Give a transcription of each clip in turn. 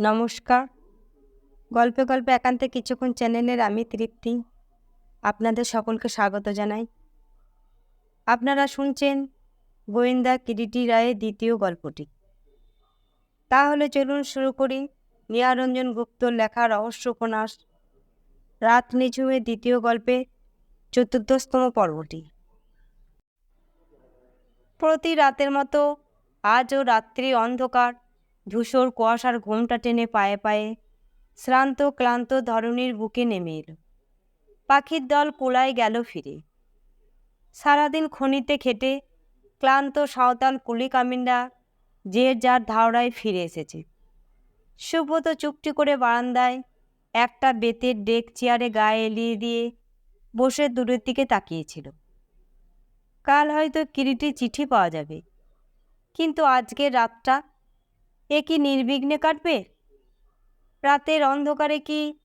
নমস্কার। গল্পে গল্পে একান্তে কিছুক্ষণ চ্যানেলের আমি তৃপ্তি। আপনাদের সকলকে স্বাগত জানাই। আপনারা শুনছেন গোয়েন্দা কিরিটি রায়ের দ্বিতীয় গল্পটি। তাহলে চলুন শুরু করি। নিয়ারঞ্জন গুপ্তর লেখা রহস্য উপন্যাস রাত নিঝুমের দ্বিতীয় গল্পে চতুর্দশতম পর্বটি। প্রতি রাতের মতো আজও রাত্রি অন্ধকার। ধূসর কুয়াশার ঘুমটা টেনে পায়ে পায়ে শ্রান্ত, ক্লান্ত ধরণীর বুকে নেমে এলো। পাখির দল কোলায় গেল ফিরে। সারাদিন খনিতে খেটে ক্লান্ত, সাঁওতাল কুলি কামিনরা যে যার ধাওড়ায় ফিরে এসেছে। সুব্রত চুপটি করে বারান্দায় একটা বেতের ডেক চেয়ারে গায়ে এলিয়ে দিয়ে বসে দূরের দিকে তাকিয়েছিল। কাল হয়তো কিরিটির চিঠি পাওয়া যাবে, কিন্তু আজকের রাতটা এ কি নির্বিঘ্নে কাটবে? রাতের অন্ধকারে কি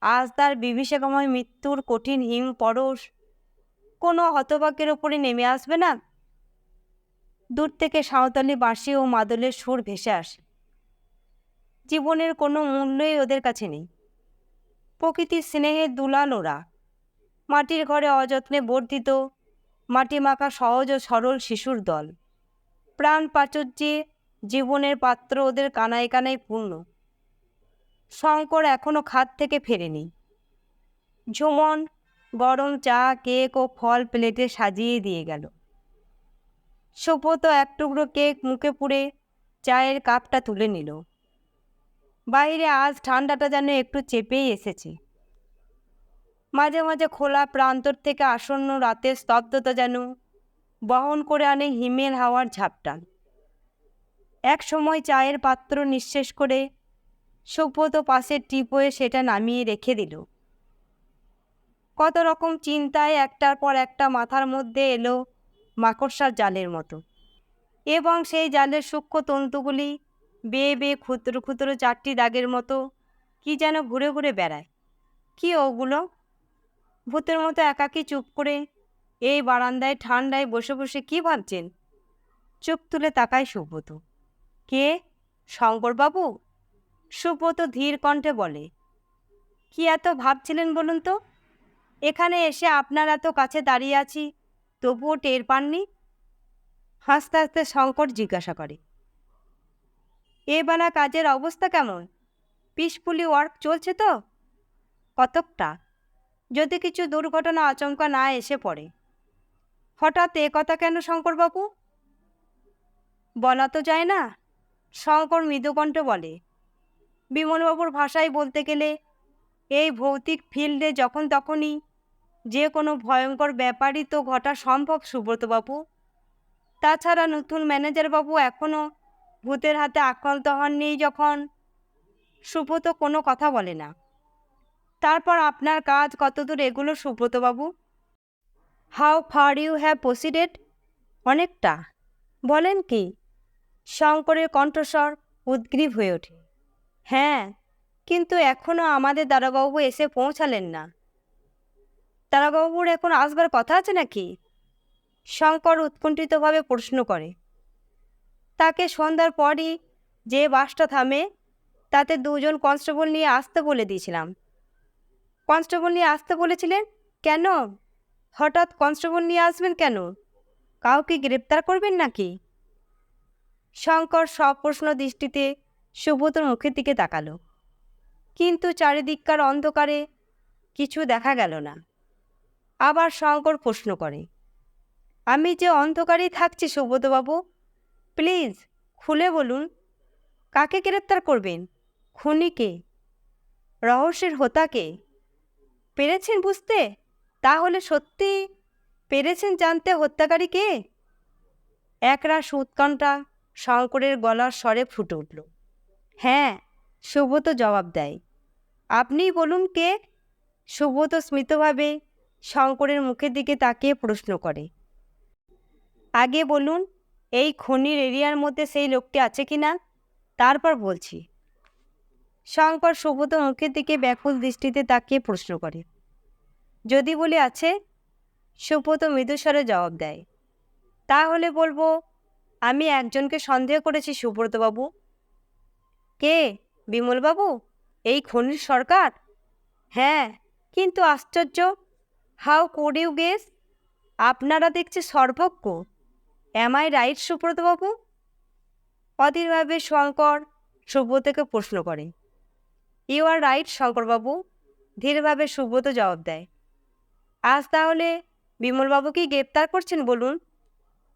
আজ তার বিভীষিকাময় মৃত্যুর কঠিন হিম পরশ কোনো হতবাকের ওপরে নেমে আসবে না? দূর থেকে সাঁওতালি বাঁশি ও মাদলের সুর ভেসে আসে। জীবনের কোনো মূল্যই ওদের কাছে নেই। প্রকৃতির স্নেহের দুলাল ওরা। মাটির ঘরে অযত্নে বর্ধিত, মাটি মাখা সহজ ও সরল শিশুর দল। প্রাণ প্রাচুর্যে জীবনের পাত্র ওদের কানায় কানায় পূর্ণ। শঙ্কর এখনও খাত থেকে ফেরেনি। ঝুমন, গরম চা, কেক ও ফল প্লেটে সাজিয়ে দিয়ে গেল। সুব্রত এক টুকরো কেক মুখে পুড়ে চায়ের কাপটা তুলে নিল। বাইরে আজ ঠান্ডাটা যেন একটু চেপেই এসেছে। মাঝে মাঝে খোলা প্রান্তর থেকে আসন্ন রাতের স্তব্ধতা যেন বহন করে আনে হিমের হাওয়ার ঝাপটান এক সময় চায়ের পাত্র নিঃশেষ করে সভ্যত পাশের টিপোয়ে সেটা নামিয়ে রেখে দিল। কত রকম চিন্তায় একটার পর একটা মাথার মধ্যে এলো মাকড়সার জালের মতো এবং সেই জালের সূক্ষ্ম তন্তুগুলি বেয়ে বেয়ে ক্ষুদ্র ক্ষুদ্র চারটি দাগের মতো কি যেন ঘুরে ঘুরে বেড়ায়। কি ওগুলো? ভূতের মতো একাকি চুপ করে এই বারান্দায় ঠান্ডায় বসে বসে কি ভাবছেন? চোখ তুলে তাকায় সুব্রত। কে? শঙ্করবাবু? সুব্রত ধীর কণ্ঠে বলে। কি এত ভাবছিলেন বলুন তো? এখানে এসে আপনার এত কাছে দাঁড়িয়ে আছি, তবুও টের পাননি? হাসতে হাসতে শঙ্কর জিজ্ঞাসা করে। এবেলা কাজের অবস্থা কেমন? পিসফুলি ওয়ার্ক চলছে তো? কতকটা? যদি কিছু দুর্ঘটনা আচমকা না এসে পড়ে। হঠাৎ এ কথা কেন শঙ্করবাবু? বলা তো যায় না। শঙ্কর মৃদুকণ্ঠ বলে, বিমলবাবুর ভাষায় বলতে গেলে, এই ভৌতিক ফিল্ডে যখন তখনই যে কোনো ভয়ঙ্কর ব্যাপারই তো ঘটা সম্ভব, সুব্রতবাবু। তাছাড়া নতুন ম্যানেজারবাবু এখনও ভূতের হাতে আক্রান্ত হননি যখন, সুব্রত কোনো কথা বলে না। তারপর আপনার কাজ কতদূর এগুলো, সুব্রতবাবু? How far you have proceeded? অনেকটা। বলেন কি? শঙ্করের কণ্ঠস্বর উদ্গ্রীব হয়ে ওঠে। হ্যাঁ কিন্তু এখনও আমাদের দারোগাবু এসে পৌঁছালেন না। দারোগাবুর এখন আসবার কথা আছে নাকি? শঙ্কর উৎকণ্ঠিতভাবে প্রশ্ন করে। তাকে সন্ধ্যার পরই যে বাসটা থামে, তাতে দুজন কনস্টেবল নিয়ে আসতে বলে দিয়েছিলাম। কনস্টেবল নিয়ে আসতে বলেছিলেন? কেন? হঠাৎ কনস্টেবল নিয়ে আসবেন কেন? কাউকে গ্রেপ্তার করবেন নাকি? শঙ্কর সপ্রশ্ন দৃষ্টিতে সুব্রতর মুখের দিকে তাকালো। কিন্তু চারিদিককার অন্ধকারে কিছু দেখা গেল না। আবার শঙ্কর প্রশ্ন করে, আমি যে অন্ধকারেই থাকছি সুব্রতবাবু, প্লিজ খুলে বলুন, কাকে গ্রেপ্তার করবেন? খুনিকে? রহস্যের হোতাকে? পেরেছেন বুঝতে? তাহলে সত্যি পেরেছেন জানতে হত্যাকারী কে একরাশ উৎকণ্ঠা শঙ্করের গলার স্বরে ফুটে উঠল। হ্যাঁ সুব্রত জবাব দেয়। আপনি বলুন কে? সুব্রত স্মিতভাবে শঙ্করের মুখের দিকে তাকিয়ে প্রশ্ন করে। আগে বলুন, এই খনির এরিয়ার মধ্যে সেই লোকটি আছে কি না? তারপর বলছি। শঙ্কর সুব্রত মুখের দিকে ব্যাকুল দৃষ্টিতে তাকিয়ে প্রশ্ন করে। যদি বলি আছে? সুব্রত মৃদুস্বরে জবাব দেয়। তাহলে বলব আমি একজনকে সন্দেহ করেছি, সুব্রতবাবু। কে? বিমলবাবু? এই খনির সরকার? হ্যাঁ কিন্তু আশ্চর্য, হাউ কোড ইউ গেস? আপনারা দেখছি সর্বজ্ঞ। এম আই রাইট সুব্রতবাবু? অধীরভাবে শঙ্কর সুব্রতকে প্রশ্ন করে। ইউ আর রাইট শঙ্করবাবু। ধীরভাবে সুব্রত জবাব দেয়। আজ তাহলে বিমলবাবুকেই গ্রেপ্তার করছেন বলুন?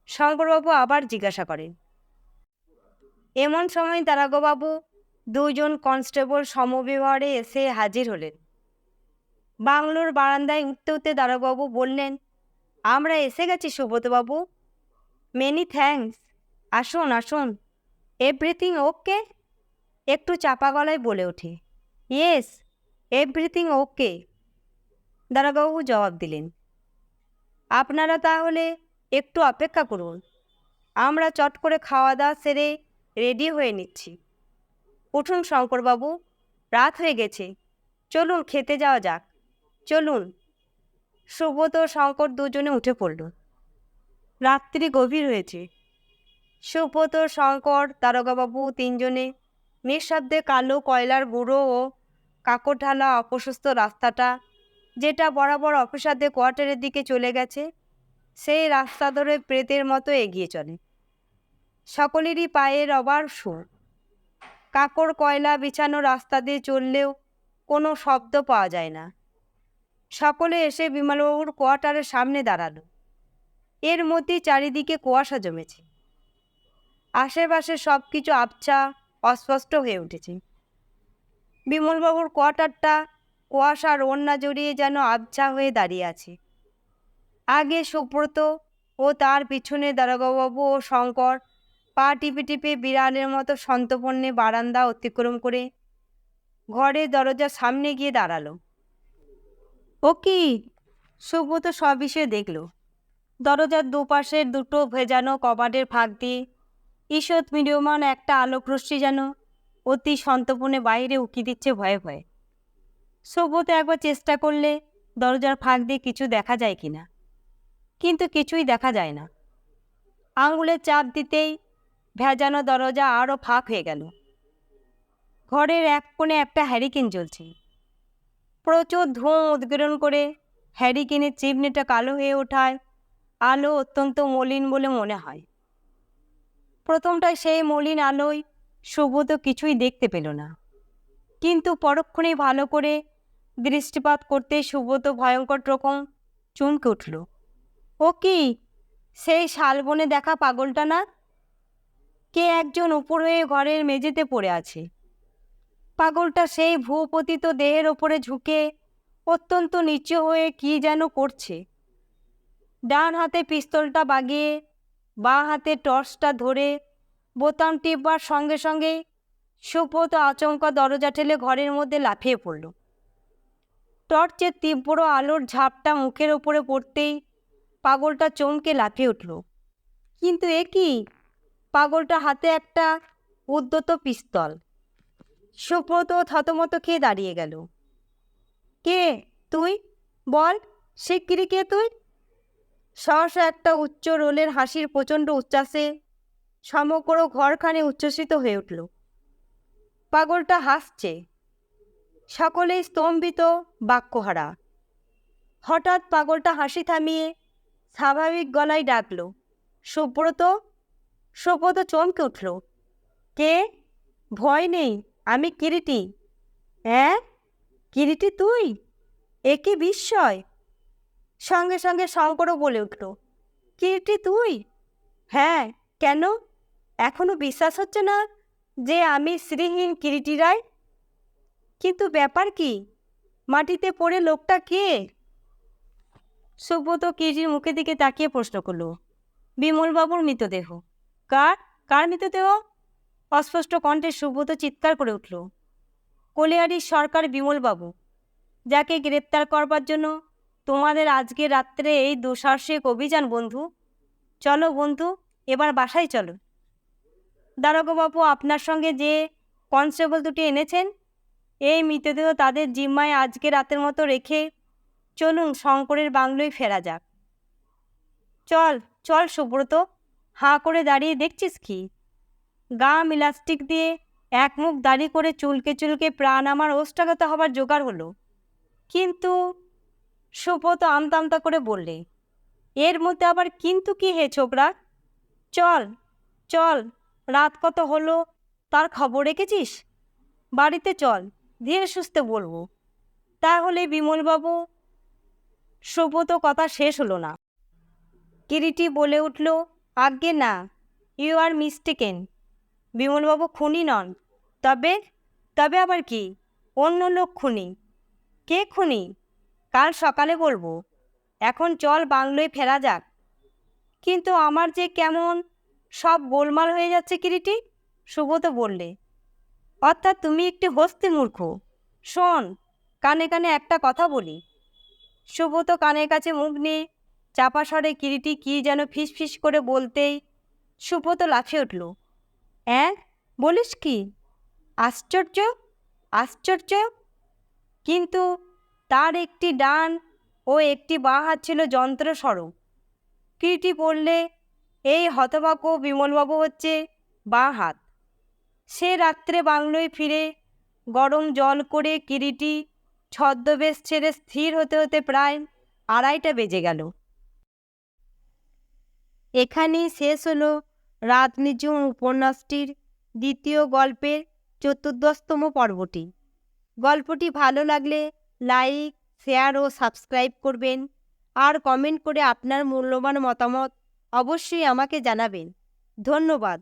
শঙ্করবাবু আবার জিজ্ঞাসা করেন, এমন সময় দারাগবাবু দুজন কনস্টেবল সমবিবহারে এসে হাজির হলেন। বাংলোর বারান্দায় উঠতে উঠতে দারোগাবু বললেন, আমরা এসে গেছি সুব্রতবাবু। মেনি থ্যাঙ্কস আসুন আসুন। এভরিথিং ওকে একটু চাপা গলায় বলে ওঠে ইয়েস এভরিথিং ওকে দারোগাবু জবাব দিলেন, আপনারা তাহলে একটু অপেক্ষা করুন। আমরা চট করে খাওয়া দাওয়া সেরে রেডি হয়ে নিচ্ছি। উঠুন শঙ্করবাবু, রাত হয়ে গেছে। চলুন খেতে যাওয়া যাক। চলুন। সুব্রত শঙ্কর দুজনে উঠে পড়ল। রাত্রি গভীর হয়েছে। সুব্রত, শঙ্কর দারোগাবাবু তিনজনে নিঃশব্দে কালো কয়লার গুঁড়ো ও কাকর ঢালা অপ্রশস্ত রাস্তাটা, যেটা বরাবর অফিসারদের কোয়ার্টারের দিকে চলে গেছে সেই রাস্তা ধরে প্রেতের মতো এগিয়ে চলে। সকলেরই পায়ের অবার সুর। কাকর, কয়লা বিছানো রাস্তা দিয়ে চললেও কোনো শব্দ পাওয়া যায় না। সকলে এসে বিমলবাবুর কোয়ার্টারের সামনে দাঁড়াল। এর মধ্যেই চারিদিকে কুয়াশা জমেছে। আশেপাশে সব কিছু আবছা, অস্পষ্ট হয়ে উঠেছে। বিমলবাবুর কোয়ার্টারটা কুয়াশার ওন্না জড়িয়ে যেন আবছা হয়ে দাঁড়িয়ে আছে। আগে সুব্রত ও তার পিছনে দারোগাবাবু ও শঙ্কর পা টিপে টিপে বিড়ালের মতো সন্তপন্নে বারান্দা অতিক্রম করে ঘরের দরজার সামনে গিয়ে দাঁড়াল। ও কি? সুব্রত সব বিষয়ে দেখল। দরজার দুপাশের দুটো ভেজানো কবাটের ফাঁক দিয়ে ঈষৎ মিডিয়মান একটা আলোকরশ্মি যেন অতি সন্তপনে বাইরে উকি দিচ্ছে ভয়ে ভয়ে। সুব্রত একবার চেষ্টা করলে দরজার ফাঁক দিয়ে কিছু দেখা যায় কিনা। কিন্তু কিছুই দেখা যায় না। আঙুলের চাপ দিতেই ভেজানো দরজা আরও ফাঁক হয়ে গেল। ঘরের এক কোণে একটা হ্যারিকেন জ্বলছে। প্রচুর ধোঁয়া উদ্গীরণ করে হ্যারিকেনের চিমনিটা কালো হয়ে ওঠায় আলো অত্যন্ত মলিন বলে মনে হয়। প্রথমটায় সেই মলিন আলোয় সুব্রত কিছুই দেখতে পেল না। কিন্তু পরক্ষণেই ভালো করে দৃষ্টিপাত করতে সুব্রত ভয়ঙ্কর রকম চমকে উঠল। ও কি? সেই শালবনে দেখা পাগলটা না? কে একজন উপর ঘরের মেঝেতে পড়ে আছে। পাগলটা সেই ভূপতিত দেহের ওপরে ঝুঁকে অত্যন্ত নিচু হয়ে কি যেন করছে। ডান হাতে পিস্তলটা বাগিয়ে বাঁ হাতে টর্চটা ধরে বোতাম টিপবার সঙ্গে সঙ্গে সুব্রত আচমকা দরজা ঠেলে ঘরের মধ্যে লাফিয়ে পড়ল। টর্চের তীব্র আলোর ঝাপটা মুখের ওপরে পড়তেই পাগলটা চমকে লাফিয়ে উঠল। কিন্তু এ কি? পাগলটা হাতে একটা উদ্যত পিস্তল। সুব্রত থতমত খেয়ে দাঁড়িয়ে গেল। কে? তুই? বল শিগগিরি কে তুই? সহসা একটা উচ্চ রোলের হাসির প্রচণ্ড উচ্ছ্বাসে সমগ্র ঘরখানে উচ্ছ্বসিত হয়ে উঠল। পাগলটা হাসছে। সকলেই স্তম্ভিত বাক্যহারা। হঠাৎ পাগলটা হাসি থামিয়ে স্বাভাবিক গলায় ডাকল। সুব্রত সুব্রত চমকে উঠল। কে? ভয় নেই, আমি কিরিটি। হ্যাঁ? কিরিটি তুই? এ কি বিস্ময়? সঙ্গে সঙ্গে শঙ্করও বলে উঠল, কিরিটি তুই? হ্যাঁ কেন? এখনও বিশ্বাস হচ্ছে না যে আমি শ্রীহীন কিরিটি রায় কিন্তু ব্যাপার কি? মাটিতে পড়ে লোকটা কে? সুব্রত কিরিটির মুখের দিকে তাকিয়ে প্রশ্ন করল, বিমলবাবুর মৃতদেহ। কার? কার মৃতদেহ? অস্পষ্ট কণ্ঠে সুব্রত চিৎকার করে উঠল কলিয়ারির সরকার বিমলবাবু, যাকে গ্রেপ্তার করবার জন্য তোমাদের আজকে রাত্রে এই দুঃসাহসিক অভিযান, বন্ধু। চলো বন্ধু, এবার বাসায় চলো। দারোগাবাবু আপনার সঙ্গে যে কনস্টেবল দুটি এনেছেন, এই মৃতদেহ তাদের জিম্মায় আজকে রাতের মতো রেখে চলুন শঙ্করের বাংলোয় ফেরা যাক। চল চল সুব্রত, হাঁ করে দাঁড়িয়ে দেখছিস কি? গাম ইলাস্টিক দিয়ে এক মুখ দাড়ি করে চুলকে চুলকে প্রাণ আমার ওষ্ঠাগত হবার জোগাড় হলো। কিন্তু সুব্রত আমতা আমতা করে বললে, এর মধ্যে আবার কিন্তু কি হে ছোকরা? চল চল, রাত কত হলো, তার খবর রেখেছিস? বাড়িতে চল, ধীরে সুস্থে বলব। তাহলে বিমলবাবু সুব্রত কথা শেষ হলো না। কিরিটি বলে উঠল, আজ্ঞে না ইউ আর মিস্টেকেন বিমলবাবু খুনি নন। তবে তবে আবার কি? অন্য লোক খুনি। কে খুনি? কাল সকালে বলব। এখন চল বাংলোয় ফেরা যাক। কিন্তু আমার যে কেমন সব গোলমাল হয়ে যাচ্ছে কিরিটি? সুব্রত বললে। অর্থাৎ তুমি একটি হস্তি মূর্খ শোন, কানে কানে একটা কথা বলি। সুব্রত কানের কাছে মুখ নিয়ে চাপা স্বরে কিরিটি কী যেন ফিসফিস করে বলতেই সুব্রত লাফিয়ে উঠল। অ্যাঁ, বলিস কি? আশ্চর্য? আশ্চর্য? কিন্তু তার একটি ডান ও একটি বাঁ হাত ছিল যন্ত্রস্বরূপ। কিরিটি পড়লে এই হতভাগ্য বিমলবাবু হচ্ছে বাঁ হাত। সে রাত্রে বাংলোয় ফিরে গরম জল করে কিরিটি ছদ্মবেশ ছেড়ে স্থির হতে হতে প্রায় আড়াইটা বেজে গেল। এখানেই শেষ হলো রাতনিঝুম উপন্যাসটির দ্বিতীয় গল্পের চতুর্দশতম পর্বটি। গল্পটি ভালো লাগলে লাইক, শেয়ার ও সাবস্ক্রাইব করবেন। আর কমেন্ট করে আপনার মূল্যবান মতামত অবশ্যই আমাকে জানাবেন। ধন্যবাদ।